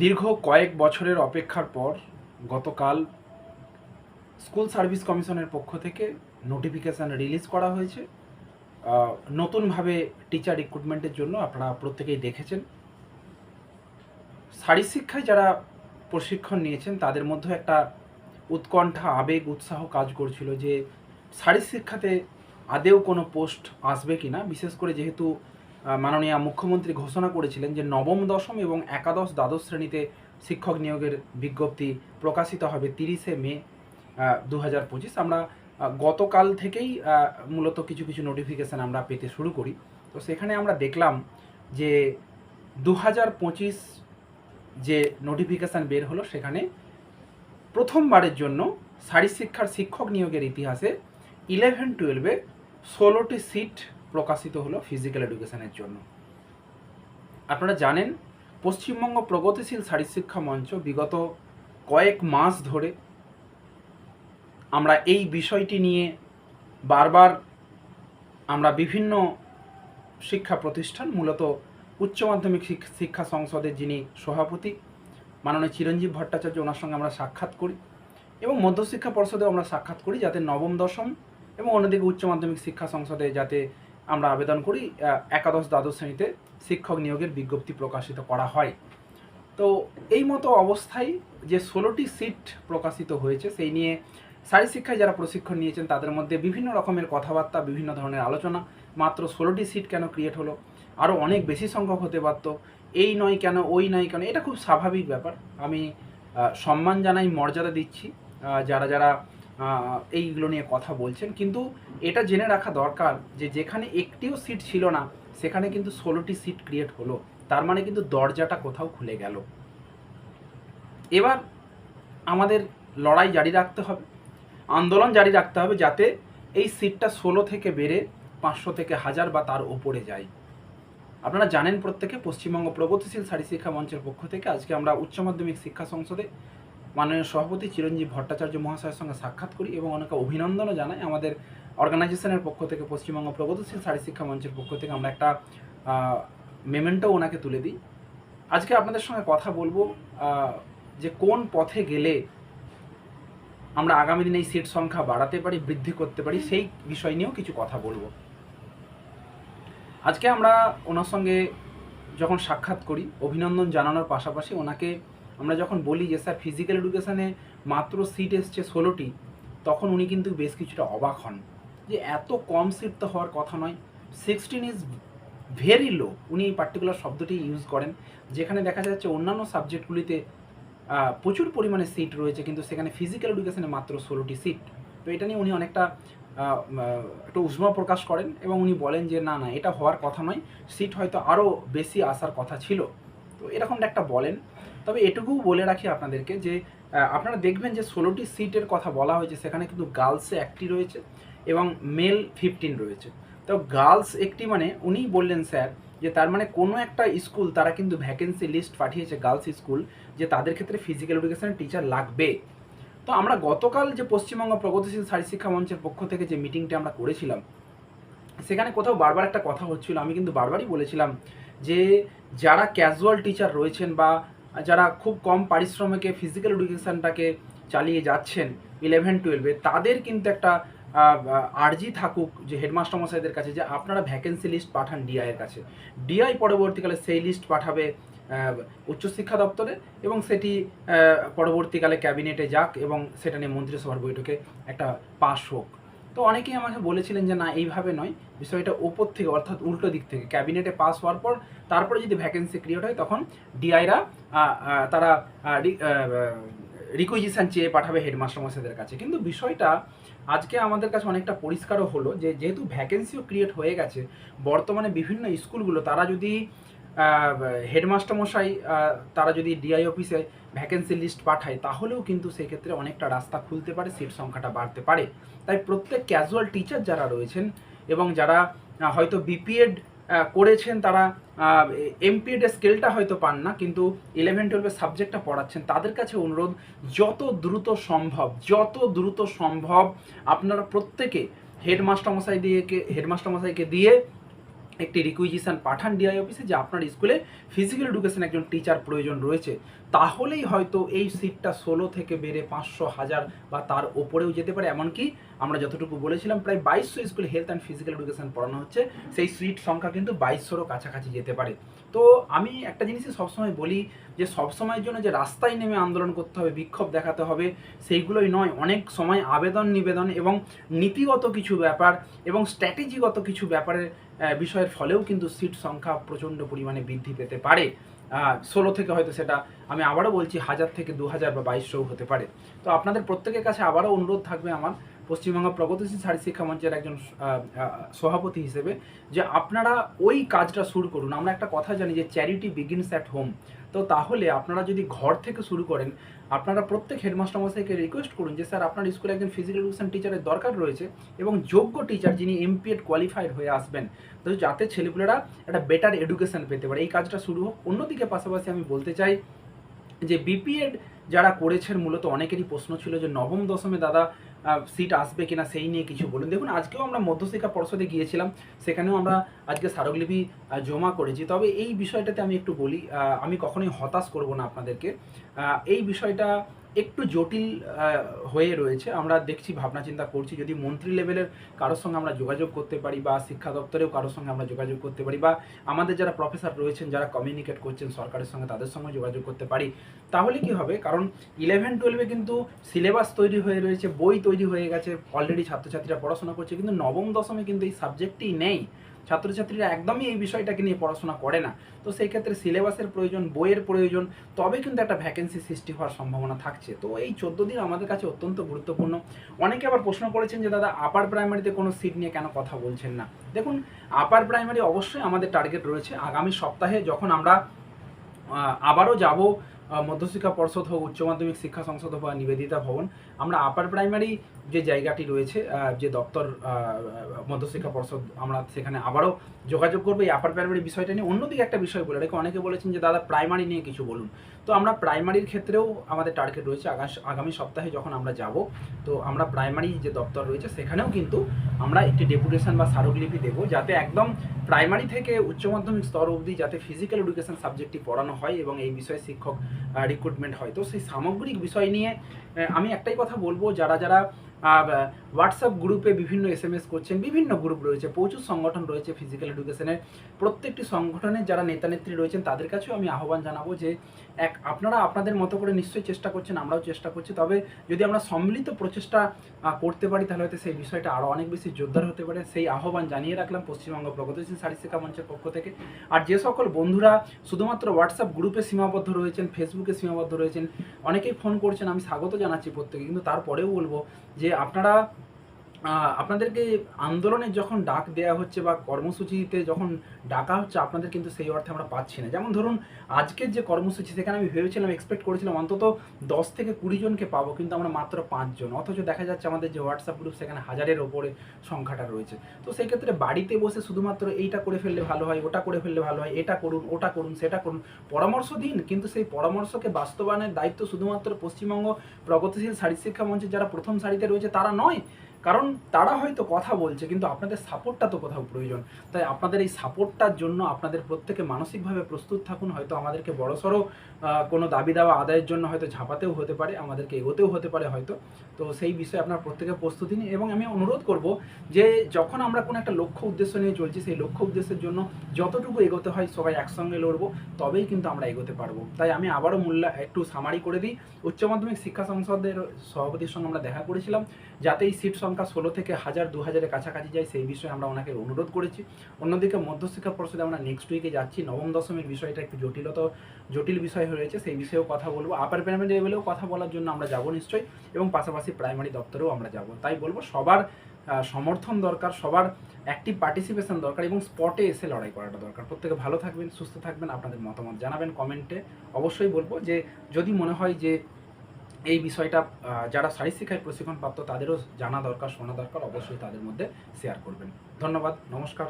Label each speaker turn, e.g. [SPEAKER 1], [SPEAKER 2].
[SPEAKER 1] দীর্ঘ কয়েক বছরের অপেক্ষার পর গতকাল স্কুল সার্ভিস কমিশনের পক্ষ থেকে নোটিফিকেশান রিলিজ করা হয়েছে। নতুনভাবে টিচার রিক্রুটমেন্টের জন্য আপনারা প্রত্যেকেই দেখেছেন। শারীর শিক্ষায় যারা প্রশিক্ষণ নিয়েছেন, তাদের মধ্যে একটা উৎকণ্ঠা, আবেগ, উৎসাহ কাজ করছিল যে শারীর শিক্ষাতে আদেও কোনো পোস্ট আসবে কি না বিশেষ করে যেহেতু মাননীয় মুখ্যমন্ত্রী ঘোষণা করেছিলেন যে নবম দশম এবং একাদশ দ্বাদশ শ্রেণীতে শিক্ষক নিয়োগের বিজ্ঞপ্তি প্রকাশিত হবে তিরিশে মে দু হাজার পঁচিশ। আমরা গতকাল থেকেই মূলত কিছু কিছু নোটিফিকেশান আমরা পেতে শুরু করি। তো সেখানে আমরা দেখলাম যে দু হাজার পঁচিশ যে নোটিফিকেশান বের হলো, সেখানে প্রথমবারের জন্য শারীর শিক্ষার শিক্ষক নিয়োগের ইতিহাসে ইলেভেন টুয়েলভে ষোলোটি সিট প্রকাশিত হলো ফিজিক্যাল এডুকেশনের জন্য। আপনারা জানেন, পশ্চিমবঙ্গ প্রগতিশীল শারীর শিক্ষা মঞ্চ বিগত কয়েক মাস ধরে আমরা এই বিষয়টি নিয়ে বারবার আমরা বিভিন্ন শিক্ষা প্রতিষ্ঠান, মূলত উচ্চ মাধ্যমিক শিক্ষা সংসদের যিনি সভাপতি, মাননীয় চিরঞ্জীব ভট্টাচার্য, ওনার সঙ্গে আমরা সাক্ষাৎ করি এবং মধ্যশিক্ষা পর্ষদেও আমরা সাক্ষাৎ করি যাতে নবম, দশম এবং অন্যদিকে উচ্চ মাধ্যমিক শিক্ষা সংসদে যাতে আমরা আবেদন করি একাদশ দ্বাদশ শ্রেণীতে শিক্ষক নিয়োগের বিজ্ঞপ্তি প্রকাশিত করা হয়। তো এই মতো অবস্থায় যে ষোলোটি সিট প্রকাশিত হয়েছে, সেই নিয়ে শারীর শিক্ষায় যারা প্রশিক্ষণ নিয়েছেন, তাদের মধ্যে বিভিন্ন রকমের কথাবার্তা, বিভিন্ন ধরনের আলোচনা, মাত্র ষোলোটি সিট কেন ক্রিয়েট হলো আরও অনেক বেশি সংখ্যক হতে পারতো, এই নয় কেন, ওই নয় কেন, এটা খুব স্বাভাবিক ব্যাপার। আমি সম্মান জানাই, মর্যাদা দিচ্ছি যারা যারা এইগুলো নিয়ে কথা বলছেন। কিন্তু এটা জেনে রাখা দরকার যে যেখানে একটিও সিট ছিল না, সেখানে কিন্তু ষোলোটি সিট ক্রিয়েট হলো। তার মানে কিন্তু দরজাটা কোথাও খুলে গেল। এবার আমাদের লড়াই জারি রাখতে হবে। আন্দোলন জারি রাখতে হবে যাতে এই সিটটা ষোলো থেকে বেড়ে পাঁচশো থেকে হাজার বা তার ওপরে যায়। আপনারা জানেন প্রত্যেকে পশ্চিমবঙ্গ প্রগতিশীল শারীর শিক্ষা মঞ্চের পক্ষ থেকে আজকে আমরা উচ্চ মাধ্যমিক শিক্ষা সংসদে মাননীয় সভাপতি চিরঞ্জীব ভট্টাচার্য মহাশয়ের সঙ্গে সাক্ষাৎ করি এবং অনেকে অভিনন্দনও জানাই আমাদের অর্গানাইজেশনের পক্ষ থেকে, পশ্চিমবঙ্গ প্রগতিশীল শারীর শিক্ষা মঞ্চের পক্ষ থেকে আমরা একটা মেমেন্টও ওনাকে তুলে দিই। আজকে আপনাদের সঙ্গে কথা বলব যে কোন পথে গেলে আমরা আগামী দিনে এই সিট সংখ্যা বাড়াতে পারি, বৃদ্ধি করতে পারি, সেই বিষয় নিয়েও কিছু কথা বলব। আজকে আমরা ওনার সঙ্গে যখন সাক্ষাৎ করি, অভিনন্দন জানানোর পাশাপাশি ওনাকে আমরা যখন বলি যে, স্যার ফিজিক্যাল এডুকেশানে মাত্র সিট এসছে ষোলোটি, তখন উনি কিন্তু বেশ কিছুটা অবাক হন। যে, এত কম সিট তো হওয়ার কথা নয়। সিক্সটিন ইজ ভেরি লো উনি এই পার্টিকুলার শব্দটি ইউজ করেন, যেখানে দেখা যাচ্ছে অন্যান্য সাবজেক্টগুলিতে প্রচুর পরিমাণে সিট রয়েছে, কিন্তু সেখানে ফিজিক্যাল এডুকেশানে মাত্র ষোলোটি সিট তো এটা নিয়ে উনি অনেকটা একটু উষ্মা প্রকাশ করেন এবং উনি বলেন যে, না না, এটা হওয়ার কথা নয়। সিট হয়তো আরও বেশি আসার কথা ছিল। তো এরকমটা একটা বলেন। তবে এটুকুও বলে রাখি আপনাদেরকে যে আপনারা দেখবেন যে ষোলোটি সিটের কথা বলা হয়েছে, সেখানে কিন্তু গার্লসে একটি রয়েছে এবং মেল ফিফটিন রয়েছে। তো গার্লস একটি মানে উনিই বললেন স্যার যে, তার মানে কোনো একটা স্কুল, তারা কিন্তু ভ্যাকেন্সি লিস্ট পাঠিয়েছে গার্লস স্কুল যে তাদের ক্ষেত্রে ফিজিক্যাল এডুকেশনের টিচার লাগবে। তো আমরা গতকাল যে পশ্চিমবঙ্গ প্রগতিশীল শারীর শিক্ষা মঞ্চের পক্ষ থেকে যে মিটিংটা আমরা করেছিলাম, সেখানে কোথাও বারবার একটা কথা হচ্ছিল, আমি কিন্তু বারবারই বলেছিলাম যে, যারা ক্যাজুয়াল টিচার রয়েছেন বা যারা খুব কম পারিশ্রমিকে ফিজিক্যাল এডুকেশনটাকে চালিয়ে যাচ্ছেন ইলেভেন টুয়েলভে তাদের কিন্তু একটা আর্জি থাকুক যে হেডমাস্টার মশাইদের কাছে যে আপনারা ভ্যাকেন্সি লিস্ট পাঠান ডিআইয়ের কাছে। ডিআই পরবর্তীকালে সেই লিস্ট পাঠাবে উচ্চশিক্ষা দপ্তরে এবং সেটি পরবর্তীকালে ক্যাবিনেটে যাক এবং সেটা নিয়ে মন্ত্রিসভার বৈঠকে একটা পাশ হোক। তো অনেকেই আমাকে বলেছিলেন যে, না, এইভাবে নয়। বিষয়টা ওপর থেকে, অর্থাৎ উল্টো দিক থেকে। ক্যাবিনেটে পাস হওয়ার পর, তারপরে যদি ভ্যাকেন্সি ক্রিয়েট হয়, তখন ডিআইরা তারা রিকুইজিশান চেয়ে পাঠাবে হেডমাস্টার মশাইদের কাছে। কিন্তু বিষয়টা আজকে আমাদের কাছে অনেকটা পরিষ্কারও হলো যে, যেহেতু ভ্যাকেন্সিও ক্রিয়েট হয়ে গেছে, বর্তমানে বিভিন্ন স্কুলগুলো, তারা যদি হেডমাস্টার মশাই তারা যদি ডিআই অফিসে ভ্যাকেন্সি লিস্ট পাঠায়, তাহলেও কিন্তু সেক্ষেত্রে অনেকটা রাস্তা খুলতে পারে সিট সংখ্যাটা বাড়তে পারে। তাই প্রত্যেক ক্যাজুয়াল টিচার যারা রয়েছেন এবং যারা হয়তো বিপিএড করেছেন, তারা এমপিএড স্কেলটা হয়তো পান না, কিন্তু ইলেভেন টুয়েলভের সাবজেক্টটা পড়াচ্ছেন, তাদের কাছে অনুরোধ, যত দ্রুত সম্ভব, যত দ্রুত সম্ভব আপনারা প্রত্যেকে হেডমাস্টার মশাই দিয়ে হেডমাস্টার মশাইকে দিয়ে একটি রিকুইজিশন পাঠান ডিআই অফিসে যে আপনার স্কুলে ফিজিক্যাল এডুকেশন একজন টিচার প্রয়োজন রয়েছে। তাহলেই হয়তো এই সিটটা ষোলো থেকে বেড়ে পাঁচশো হাজার বা তার ওপরেও যেতে পারে। এমনকি আমরা যতটুকু বলেছিলাম, প্রায় বাইশশো স্কুলে হেলথ অ্যান্ড ফিজিক্যাল এডুকেশন পড়ানো হচ্ছে। সেই সিট সংখ্যা কিন্তু বাইশশোরও কাছাকাছি যেতে পারে। তো আমি একটা জিনিসই সবসময় বলি যে, সবসময়ের জন্য যে রাস্তায় নেমে আন্দোলন করতে হবে, বিক্ষোভ দেখাতে হবে, সেইগুলোই নয়। অনেক সময় আবেদন নিবেদন এবং নীতিগত কিছু ব্যাপার এবং স্ট্র্যাটেজিগত কিছু ব্যাপারের বিষয়ের ফলেও কিন্তু সিট সংখ্যা প্রচণ্ড পরিমাণে বৃদ্ধি পেতে পারে। ষোলো থেকে হয়তো সেটা আমি আবারও বলছি, হাজার থেকে দু হাজার বা বাইশশোও হতে পারে। তো আপনাদের প্রত্যেকের কাছে আবারও অনুরোধ থাকবে আমার পশ্চিমবঙ্গ প্রগতিশীল শারী শিক্ষা মঞ্চের একজন সভাপতি হিসেবে, যে আপনারা ওই কাজটা শুরু করুন। আমরা একটা কথা জানি যে, চ্যারিটি বিগিনস অ্যাট হোম। তো তাহলে আপনারা যদি ঘর থেকে শুরু করেন, আপনারা প্রত্যেক হেডমাস্টার মশাইকে রিকোয়েস্ট করুন যে, স্যার, আপনার স্কুলে একজন ফিজিক্যাল এডুকেশন টিচারের দরকার রয়েছে এবং যোগ্য টিচার যিনি এমপিএড কোয়ালিফাইড হয়ে আসবেন, তো যাতে ছেলেপুলেরা একটা বেটার এডুকেশন পেতে পারে। এই কাজটা শুরু হোক। অন্যদিকে পাশাপাশি আমি বলতে চাই যে বিপিএড যারা করেছেন, মূলত অনেকেরই প্রশ্ন ছিল যে, নবম, দশমে দাদা সিট আসবে কিনা সেই নিয়ে কিছু বলুন। দেখুন, আজকেও আমরা মধ্যশিক্ষা পর্ষদে গিয়েছিলাম, সেখানেও আমরা আজকে স্মারকলিপি জমা করেছি। তবে এই বিষয়টাতে আমি একটু বলি আমি কখনোই হতাশ করব না আপনাদেরকে। এই বিষয়টা একটু জটিল হয়ে রয়েছে। আমরা দেখছি, ভাবনা চিন্তা করছি। যদি মন্ত্রী লেভেলের কারোর সঙ্গে আমরা যোগাযোগ করতে পারি বা শিক্ষা দপ্তরেও কারোর সঙ্গে আমরা যোগাযোগ করতে পারি বা আমাদের যারা প্রফেসর রয়েছেন, যারা কমিউনিকেট করছেন সরকারের সঙ্গে, তাদের সঙ্গে যোগাযোগ করতে পারি, তাহলে কি হবে? কারণ ইলেভেন টুয়েলভে কিন্তু সিলেবাস তৈরি হয়ে রয়েছে, বই তৈরি হয়ে গেছে। অলরেডি ছাত্রছাত্রীরা পড়াশোনা করছে, কিন্তু নবম, দশমে কিন্তু এই সাবজেক্টই নেই। ছাত্রছাত্রীরা একদমই এই বিষয়টাকে নিয়ে পড়াশোনা করে না। তো সেই ক্ষেত্রে সিলেবাসের প্রয়োজন, বইয়ের প্রয়োজন, তবে কিন্তু একটা ভ্যাকেন্সি সৃষ্টি হওয়ার সম্ভাবনা থাকছে। তো এই চোদ্দ দিন আমাদের কাছে অত্যন্ত গুরুত্বপূর্ণ। অনেকে আবার প্রশ্ন করেছেন যে, দাদা আপার প্রাইমারিতে কোনো সিট নিয়ে কেন কথা বলছেন না? দেখুন আপার প্রাইমারি অবশ্যই আমাদের টার্গেট রয়েছে। আগামী সপ্তাহে যখন আমরা আবারও যাব মধ্যশিক্ষা পর্ষদ হোক উচ্চ মাধ্যমিক শিক্ষা সংসদ হোক নিবেদিতা ভবন আমরা আপার প্রাইমারি যে জায়গাটি রয়েছে যে দপ্তর মধ্যশিক্ষা পর্ষদ, আমরা সেখানে আবারও যোগাযোগ করব এই আপার প্রাইমারি বিষয়টা নিয়ে। অন্যদিকে একটা বিষয় বলে রেখে, অনেকে বলেছেন যে, দাদা প্রাইমারি নিয়ে কিছু বলুন। তো আমরা প্রাইমারির ক্ষেত্রেও আমাদের টার্গেট রয়েছে আগামী সপ্তাহে যখন আমরা যাব, তো আমরা প্রাইমারি যে দপ্তর রয়েছে, সেখানেও কিন্তু আমরা একটি ডেপুটেশন বা স্মারকলিপি দেবো, যাতে একদম প্রাইমারি থেকে উচ্চ মাধ্যমিক স্তর অবধি যাতে ফিজিক্যাল এডুকেশন সাবজেক্টটি পড়ানো হয় এবং এই বিষয়ে শিক্ষক রিক্রুটমেন্ট হয়। তো সেই সামগ্রিক বিষয় নিয়ে আমি একটাই কথা বলব, যারা যারা হোয়াটসঅ্যাপ গ্রুপে বিভিন্ন এস এম এস করছেন, বিভিন্ন গ্রুপ রয়েছে, প্রচুর সংগঠন রয়েছে ফিজিক্যাল এডুকেশনের প্রত্যেকটি সংগঠনের যারা নেতা নেত্রী রয়েছেন, তাদের কাছেও আমি আহ্বান জানাব যে, এক, আপনারা আপনাদের মতো করে নিশ্চয়ই চেষ্টা করছেন, আমরাও চেষ্টা করছি। তবে যদি আমরা সম্মিলিত প্রচেষ্টা করতে পারি, তাহলে হয়তো সেই বিষয়টা আরও অনেক বেশি জোরদার হতে পারে। সেই আহ্বান জানিয়ে রাখলাম পশ্চিমবঙ্গ প্রগতিশীল শারী শিক্ষা মঞ্চের পক্ষ থেকে। আর যে সকল বন্ধুরা শুধুমাত্র হোয়াটসঅ্যাপ গ্রুপে সীমাবদ্ধ রয়েছেন ফেসবুকে সীমাবদ্ধ রয়েছেন, অনেকেই ফোন করছেন, আমি স্বাগত জানাচ্ছি প্রত্যেকে কিন্তু তারপরেও বলব যে আপনারা আপনাদেরকে আন্দোলনের যখন ডাক দেওয়া হচ্ছে বা কর্মসূচিতে যখন ডাকা হচ্ছে, আপনাদের কিন্তু সেই অর্থে আমরা পাচ্ছি না। যেমন ধরুন, আজকের যে কর্মসূচি, সেখানে আমি ভেবেছিলাম এক্সপেক্ট করেছিলাম, অন্তত দশ থেকে কুড়ি জনকে পাবো, কিন্তু আমরা মাত্র পাঁচজন অথচ দেখা যাচ্ছে আমাদের যে হোয়াটসঅ্যাপ গ্রুপ সেখানে হাজারের ওপরে সংখ্যাটা রয়েছে। তো সেই ক্ষেত্রে বাড়িতে বসে শুধুমাত্র এইটা করে ফেললে ভালো হয়, ওটা করে ফেললে ভালো হয়, এটা করুন, ওটা করুন, সেটা করুন, পরামর্শ দিন। কিন্তু সেই পরামর্শকে বাস্তবায়নের দায়িত্ব শুধুমাত্র পশ্চিমবঙ্গ প্রগতিশীল শারী শিক্ষা মঞ্চে যারা প্রথম সারিতে রয়েছে, তারা নয় কারণ তারা হয়তো কথা বলছে, কিন্তু আপনাদের সাপোর্টটা তো কোথাও প্রয়োজন। তাই আপনাদের এই সাপোর্টটার জন্য আপনাদের প্রত্যেকে মানসিকভাবে প্রস্তুত থাকুন, হয়তো আমাদেরকে বড়সড় কোনো দাবি দাওয়া আদায়ের জন্য হয়তো ঝাঁপাতেও হতে পারে, আমাদেরকে এগোতেও হতে পারে হয়তো। তো সেই বিষয়ে আপনার প্রত্যেকে প্রস্তুতি নিন এবং আমি অনুরোধ করব যে যখন আমরা কোনো একটা লক্ষ্য উদ্দেশ্য নিয়ে চলছি, সেই লক্ষ্য উদ্দেশ্যের জন্য যতটুকু এগোতে হয় সবাই একসঙ্গে লড়বো, তবেই কিন্তু আমরা এগোতে পারব। তাই আমি আবারও মূল্য, একটু সামারি করে দিই। উচ্চ মাধ্যমিক শিক্ষা সংসদের সভাপতির সঙ্গে আমরা দেখা করেছিলাম, যাতে এই সিট সংখ্যা ষোলো থেকে হাজার, দু হাজারের কাছাকাছি যায়, সেই বিষয়ে আমরা ওনাকে অনুরোধ করেছি। অন্যদিকে মধ্যশিক্ষা পর্ষদে আমরা নেক্সট উইকে যাচ্ছি। নবম দশমের বিষয়টা একটু জটিলতা, জটিল বিষয় হয়েছে সেই বিষয়েও কথা বলব। আপার প্রাইমারি লেভেলেও কথা বলার জন্য আমরা যাব নিশ্চয়ই, এবং পাশাপাশি প্রাইমারি দপ্তরেও আমরা যাব। তাই বলব, সবার সমর্থন দরকার, সবার অ্যাক্টিভ পার্টিসিপেশন দরকার, এবং স্পটে এসে লড়াই করাটা দরকার। প্রত্যেকে ভালো থাকবেন, সুস্থ থাকবেন, আপনাদের মতামত জানাবেন কমেন্টে। অবশ্যই বলব যে, যদি মনে হয় যে এই বিষয়টা যারা শারীর শিক্ষায় প্রশিক্ষণপ্রাপ্ত তাদেরও জানা দরকার, শোনা দরকার, অবশ্যই তাদের মধ্যে শেয়ার করবেন। ধন্যবাদ, নমস্কার।